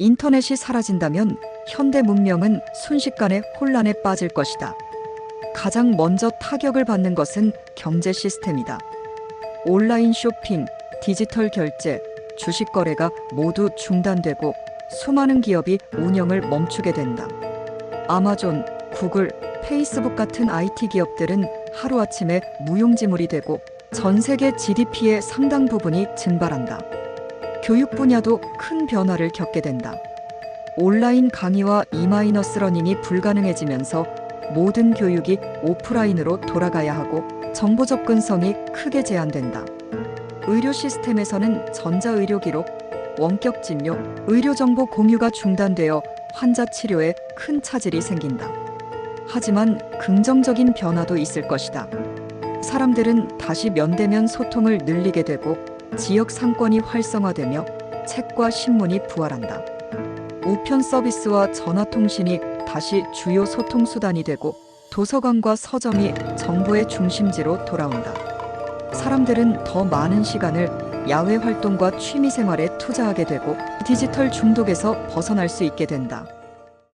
인터넷이 사라진다면 현대 문명은 순식간에 혼란에 빠질 것이다. 가장 먼저 타격을 받는 것은 경제 시스템이다. 온라인 쇼핑, 디지털 결제, 주식 거래가 모두 중단되고 수많은 기업이 운영을 멈추게 된다. 아마존, 구글, 페이스북 같은 IT 기업들은 하루아침에 무용지물이 되고 전 세계 GDP의 상당 부분이 증발한다. 교육 분야도 큰 변화를 겪게 된다. 온라인 강의와 이마이너스 러닝이 불가능해지면서 모든 교육이 오프라인으로 돌아가야 하고 정보 접근성이 크게 제한된다. 의료 시스템에서는 전자의료 기록, 원격 진료, 의료 정보 공유가 중단되어 환자 치료에 큰 차질이 생긴다. 하지만 긍정적인 변화도 있을 것이다. 사람들은 다시 면대면 소통을 늘리게 되고 지역 상권이 활성화되며 책과 신문이 부활한다. 우편 서비스와 전화 통신이 다시 주요 소통 수단이 되고 도서관과 서점이 정보의 중심지로 돌아온다. 사람들은 더 많은 시간을 야외 활동과 취미 생활에 투자하게 되고 디지털 중독에서 벗어날 수 있게 된다.